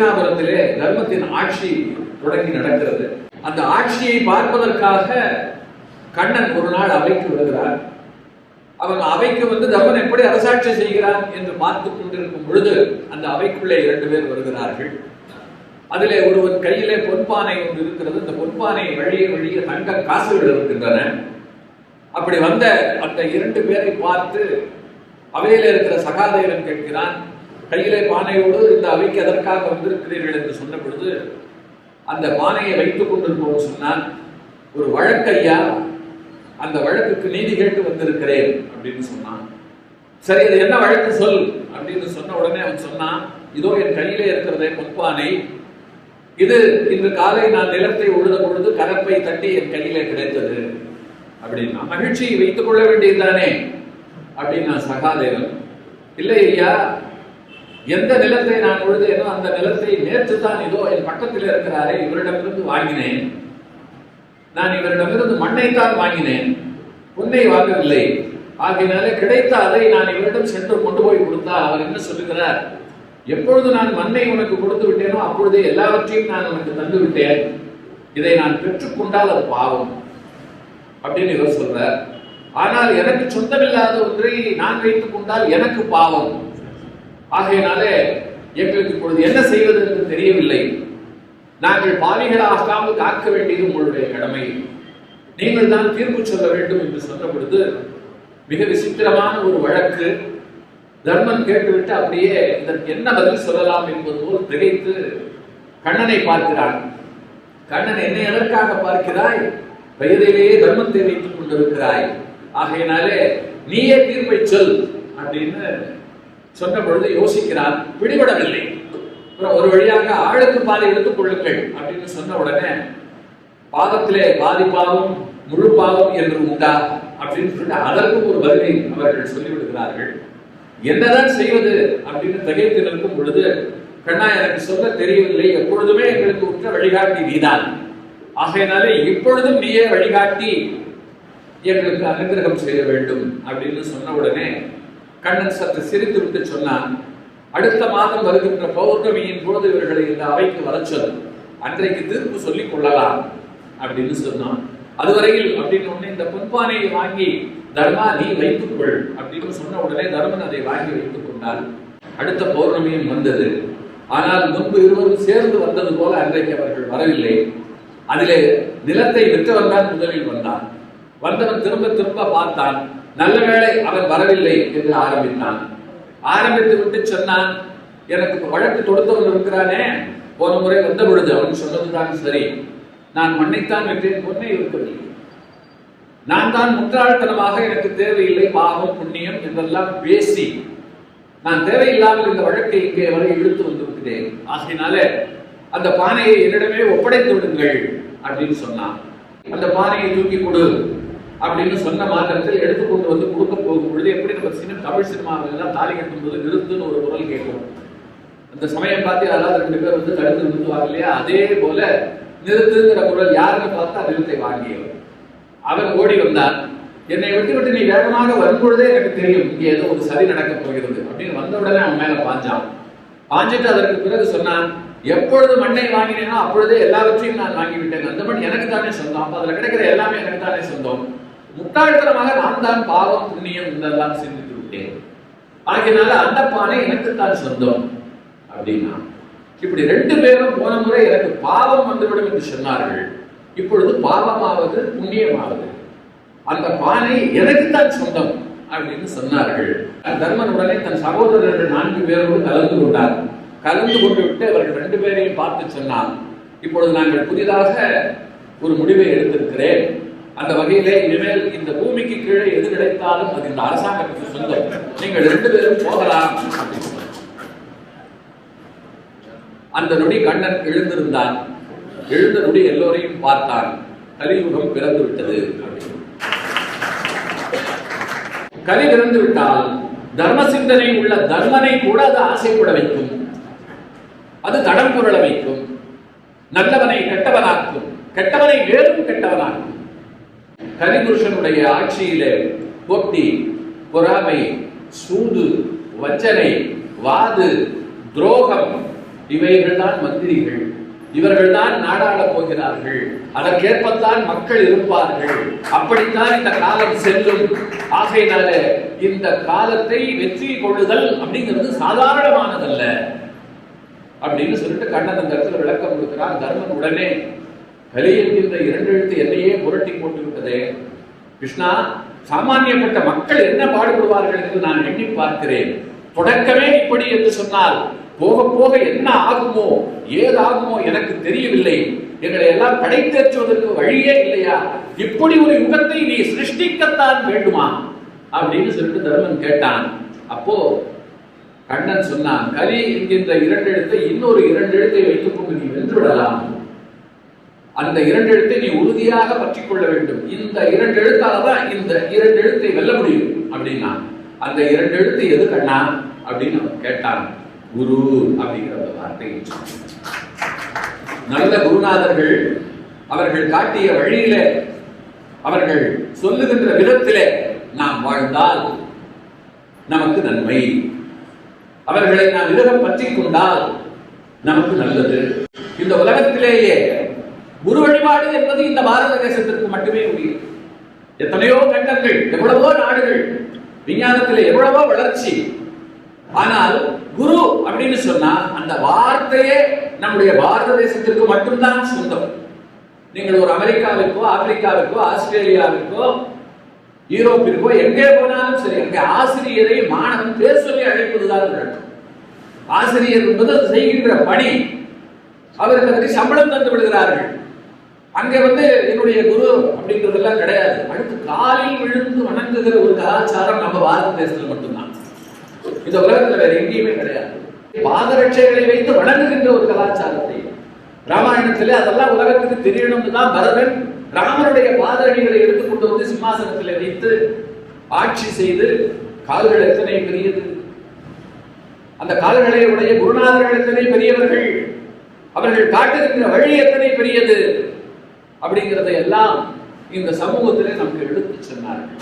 ஹஸ்தினாபுரத்திலே தர்மத்தின் ஆட்சி தொடங்கி நடக்கிறது. அந்த ஆட்சியை பார்ப்பதற்காக கண்ணன் ஒரு நாள் அவைக்கு வருகிறார். அவன் அவைக்கு வந்து தர்மன் எப்படி அரசாட்சி செய்கிறான்? என்று பார்த்து கொண்டிருக்கும் பொழுது அந்த அவைக்குள்ளே இரண்டு பேர் வருகிறார்கள். அதிலே ஒருவன் கையிலே பொன்பானை ஒன்று இருக்கிறது. அந்த பொன்பானை வழியே வழியே தங்க காசுகள் இருக்கின்றன. அப்படி வந்த அந்த இரண்டு பேரை பார்த்து அவையில இருக்கிற சகாதேவன் கேட்கிறான் கையிலே பானையோடு இந்த அவைக்கு எதற்காக வந்திருக்கிறீர்கள் என்று சொன்ன பொழுது அந்த பானையை வைத்துக் கொண்டிருப்பவன் சொன்னான் ஒரு வழக்கையா அந்த வழக்குக்கு நீதி கேட்டு வந்திருக்கிறேன் அப்படின்னு சொன்னான். சரி இது என்ன வழக்கு சொல்? அப்படின்னு சொன்ன உடனே அவன் சொன்னான் இதோ என் கையிலே இருக்கிறதே பொற்பானை இது இன்று காலை நான் நிலத்தை உழுத பொழுது கலப்பை தட்டி என் கையிலே கிடைத்தது. அப்படின்னா மகிழ்ச்சியை வைத்துக் கொள்ள வேண்டியதுதானே? அப்படின்னா சகாதேவன் இல்லை ஐயா எந்த நிலத்தை நான் உழுதேனோ அந்த நிலத்தை நேற்று தான் இதோ என் பக்கத்தில் இருக்கிறாரே இவரிடமிருந்து வாங்கினேன். நான் இவரிடமிருந்து மண்ணைத்தான் வாங்கினேன். பொன்னை வாங்கவில்லை. ஆகையினாலே கிடைத்த அதை நான் இவரிடம் சென்று கொண்டு போய் கொடுத்தால் அவர் என்ன சொல்லுகிறார்? எப்பொழுது நான் மண்ணை உனக்கு கொடுத்து விட்டேனோ அப்பொழுதே எல்லாவற்றையும் நான் உனக்கு தந்து விட்டேன். இதை நான் பெற்றுக்கொண்டால் அது பாவம். அப்படின்னு இவர் சொல்றார். ஆனால் எனக்கு சொந்தமில்லாத ஒன்றை நான் வைத்துக் கொண்டால் எனக்கு பாவம். ஆகையினாலே எங்களுக்கு இப்பொழுது என்ன செய்வது என்று தெரியவில்லை. நாங்கள் பாவிகளாகாமல் காக்க வேண்டியது உங்களுடைய கடமை. நீங்கள் தான் தீர்ப்பு சொல்ல வேண்டும் என்று சொன்ன பொழுது மிக விசித்திரமான ஒரு வழக்கு தர்மன் கேட்டுவிட்டு அப்படியே இதற்கு என்ன பதில் சொல்லலாம் என்பது போல் திகைத்து கண்ணனை பார்க்கிறான். கண்ணன் என்னை எதற்காக பார்க்கிறாய்? வயதிலேயே தர்மத்தை வைத்துக் கொண்டிருக்கிறாய். ஆகையினாலே நீயே தீர்ப்பை சொல் அப்படின்னு சொன்ன பொழுது யோசிக்கிறார் பிடிபடவில்லை அப்புறம் ஒரு வழியாக ஆளுக்கு பாதி எடுத்துக் கொள்ளுங்கள் அப்படின்னு சொன்ன உடனே பாதத்திலே பாதி பாவம் முழு பாவம் என்று உண்டா? அப்படின்னு சொல்லிட்டு அதற்கும் ஒரு பதிலை அவர்கள் சொல்லிவிடுகிறார்கள். என்னதான் செய்வது? அப்படின்னு தகைத்து நிற்கும் பொழுது கண்ணா எனக்கு சொல்ல தெரியவில்லை. எப்பொழுதுமே எங்களுக்கு உற்ற வழிகாட்டி நீதான். ஆகையினாலே இப்பொழுதும் நீயே வழிகாட்டி. எங்களுக்கு அனுகிரகம் செய்ய வேண்டும் அப்படின்னு சொன்ன உடனே கண்ணன் சற்று சிரித்து விட்டு சொன்னான் அடுத்த மாதம் வருகின்ற பௌர்ணமியின் போது இவர்களை இந்த அவைக்கு வர சொல். அன்றைக்கு தீர்ப்பு சொல்லிக் கொள்ளலாம் அப்படின்னு சொன்னான். அதுவரையில் அப்படின்னு உடனே இந்த பொன்பானையை வாங்கி தர்மா நீ வைத்துக் கொள் அப்படின்னு சொன்ன உடனே தர்மன் அதை வாங்கி வைத்துக் கொண்டார் அடுத்த பௌர்ணமியும் வந்தது. ஆனால் முன்பு இருவரும் சேர்ந்து வந்தது போல அன்றைக்கு அவர்கள் வரவில்லை. அதிலே நிலத்தை விற்றவன் தான் முதலில் வந்தான். வந்தவன் திரும்ப திரும்ப பார்த்தான். நல்ல வேளை அவன் வரவில்லை என்று ஆரம்பித்தான். ஆரம்பித்து விட்டு சொன்னான் எனக்கு வழக்கு தொடுத்தவன் இருக்கிறானே போன முறை வந்த பொழுது அவன் சொன்னதுதான் சரி. நான் மண்ணைத்தான் வென்றேன் பொண்ணை இருக்கவில்லை. நான் தான் முற்றாள்தனமாக எனக்கு தேவையில்லை பாவம் புண்ணியம் என்றெல்லாம் பேசி நான் தேவையில்லாமல் இந்த வழக்கை இங்கே வரை இழுத்து வந்திருக்கிறேன் ஆகையினால அந்த பானையை என்னிடமே ஒப்படைத்து விடுங்கள் அப்படின்னு சொன்னான். அந்த பானையை தூக்கி கொடு. அப்படின்னு சொன்ன மாத்திரத்தில் எடுத்துக்கொண்டு வந்து கொடுக்க போகும் பொழுது எப்படி நம்ம சின்ன தமிழ் சினிமாவிலாம் தாலி கட்டும்போது நிறுத்துன்னு ஒரு குரல் கேட்கும். அந்த சமயம் பார்த்து யாராவது ரெண்டு பேர் வந்து தடுத்து நிறுத்துவாங்க இல்லையா? அதே போல நிறுத்துங்கிற குரல் யாருன்னு பார்த்தா நிறுத்தை வாங்கியவர். அவன் ஓடி வந்தான் என்னை விட்டு விட்டு நீ வேகமாக வரும்பொழுதே எனக்கு தெரியும் இங்கே ஏதோ ஒரு சதி நடக்கப் போகிறது அப்படின்னு வந்த உடனே அவன் மேல பாஞ்சான். பாஞ்சிட்டு அதற்கு பிறகு சொன்னான் எப்பொழுது மண்ணை வாங்கினேனோ அப்பொழுதே எல்லாவற்றையும் நான் வாங்கிவிட்டேன். அந்த மண் எனக்கு தானே சொந்தம். அதுல கிடைக்கிற எல்லாமே எனக்கு தானே சொந்தம். முட்டாள்தனமாக நான் தான் பாவம் புண்ணியம் என்றெல்லாம் சிந்தித்து விட்டேன். ஆகினால அந்த பானை எனக்கு தான் சொந்தம் அப்படின்னா இப்படி ரெண்டு பேரும் போன முறை எனக்கு பாவம் வந்துவிடும் என்று சொன்னார்கள். இப்பொழுது பாவமாவது புண்ணியமாவது. அந்த பானை எனக்கு தான் சொந்தம் அப்படின்னு சொன்னார்கள். தர்மன் உடனே தன் சகோதரர்கள் நான்கு பேரோடு கலந்து கொண்டார். கலந்து கொண்டு விட்டு அவர்கள் ரெண்டு பேரையும் பார்த்து சொன்னான் இப்பொழுது நாங்கள் புதிதாக ஒரு முடிவை எடுத்திருக்கிறேன். அந்த வகையிலே இனிமேல் இந்த பூமிக்கு கீழே எது கிடைத்தாலும் அது இந்த அரசாங்கத்துக்கு சொந்தம் நீங்கள் ரெண்டு பேரும் போகலாம். அந்த நொடி கண்ணன் எழுந்திருந்தான். எழுந்த நொடி எல்லோரையும் பார்த்தான். கலியுகம் பிறந்து விட்டது. கலி பிறந்து விட்டால் தர்ம சிந்தனை உள்ள தர்மனை கூட அது ஆசைப்பட வைக்கும். அது தடம் புரள வைக்கும். நல்லவனை கெட்டவனாக்கும். கெட்டவனை வேறும் கெட்டவனாக்கும். கலிபுருஷனுடைய ஆட்சியில போட்டி பொறாமை சூது வஞ்சனை வாது துரோகம் இவைகள்தான் மந்திரிகள். இவர்கள்தான் நாடாள போகிறார்கள். அதற்கேற்பத்தான் மக்கள் இருப்பார்கள். அப்படித்தான் இந்த காலம் செல்லும். ஆகையினால இந்த காலத்தை வெற்றி கொள்ளுதல் அப்படிங்கிறது சாதாரணமானதல்ல. அப்படின்னு சொல்லிட்டு கண்ணன் அந்த இடத்துல விளக்கம் கொடுக்கிறான் தர்மன் உடனே. கலி என்கின்ற இரண்டு எழுத்து என்னையே புரட்டி போட்டு விட்டதே கிருஷ்ணா சாமானியப்பட்ட மக்கள் என்ன பாடுபடுவார்கள் என்று நான் எண்ணி பார்க்கிறேன். தொடக்கமே இப்படி என்று சொன்னால் போக போக என்ன ஆகுமோ ஏதாகுமோ எனக்கு தெரியவில்லை. எங்களை எல்லாம் படைத்தேற்றுவதற்கு வழியே இல்லையா? இப்படி ஒரு யுகத்தை நீ சிருஷ்டிக்கத்தான் வேண்டுமா? அப்படின்னு சொல்லிட்டு தர்மன் கேட்டான். அப்போ கண்ணன் சொன்னான் கலி என்கின்ற இரண்டு எழுத்தை இன்னொரு இரண்டு எழுத்தை வைத்துக் கொண்டு நீ வென்று விடலாம். அந்த இரண்டு எழுத்தை நீ உறுதியாக பற்றிக் கொள்ள வேண்டும். இந்த இரண்டு எழுத்தால தான் இந்த இரண்டு எழுத்தை வெல்ல முடியும். அப்படின்னா அந்த இரண்டு எழுத்து எது கண்ணா? அப்படின்னு அவர் கேட்டான். குரு அப்படிங்கிற ஒரு வார்த்தையை நல்ல குருநாதர்கள் அவர்கள் காட்டிய வழியில அவர்கள் சொல்லுகின்ற விதத்திலே நாம் வாழ்ந்தால் நமக்கு நன்மை. அவர்களை நாம் விலகம் பற்றிக் கொண்டால் நமக்கு நல்லது. இந்த உலகத்திலேயே குரு வழிபாடு என்பது இந்த பாரத தேசத்திற்கு மட்டுமே உரியது எத்தனையோ கண்டங்கள் எவ்வளவோ நாடுகள் விஞ்ஞானத்தில் எவ்வளவோ வளர்ச்சி. ஆனால் குரு அப்படின்னு சொன்னா அந்த வார்த்தையே நம்முடைய பாரத தேசத்திற்கு மட்டும்தான் சொந்தம். நீங்கள் ஒரு அமெரிக்காவிற்கோ ஆப்பிரிக்காவிற்கோ ஆஸ்திரேலியாவிற்கோ யூரோப்பிற்கோ எங்கே போனாலும் சரி அங்கே ஆசிரியரை மாணவன் பேர் சொல்லி அழைப்பதுதான் ஆசிரியர் என்பது செய்கின்ற பணி. அவருக்கு அதுக்கு சம்பளம் தந்து விடுகிறார்கள். அங்கே வந்து என்னுடைய குரு அப்படின்றதெல்லாம் கிடையாது. அடுத்து காலில் விழுந்து வணங்குகிற ஒரு கலாச்சாரம் நம்ம பாரத தேசத்துல மட்டும்தான். இந்த உலகத்துல வேற எங்கேயுமே கிடையாது. பாதரட்சைகளை வைத்து வணங்குகின்ற ஒரு கலாச்சாரத்தை. ராமாயணத்திலே அதெல்லாம் உலகத்துக்கு தெரியணும்னு தான் பரதன் ராமனுடைய பாதரடிகளை எடுத்துக்கொண்டு வந்து சிம்மாசனத்தில் வைத்து ஆட்சி செய்து கால்கள் எத்தனை பெரியது? அந்த கால்களை உடைய குருநாதர்கள் எத்தனை பெரியவர்கள்? அவர்கள் காட்டுகின்ற வழி எத்தனை பெரியது? அப்படிங்கிறத எல்லாம் இந்த சமூகத்திலே நமக்கு எடுத்து சொன்னார்கள்.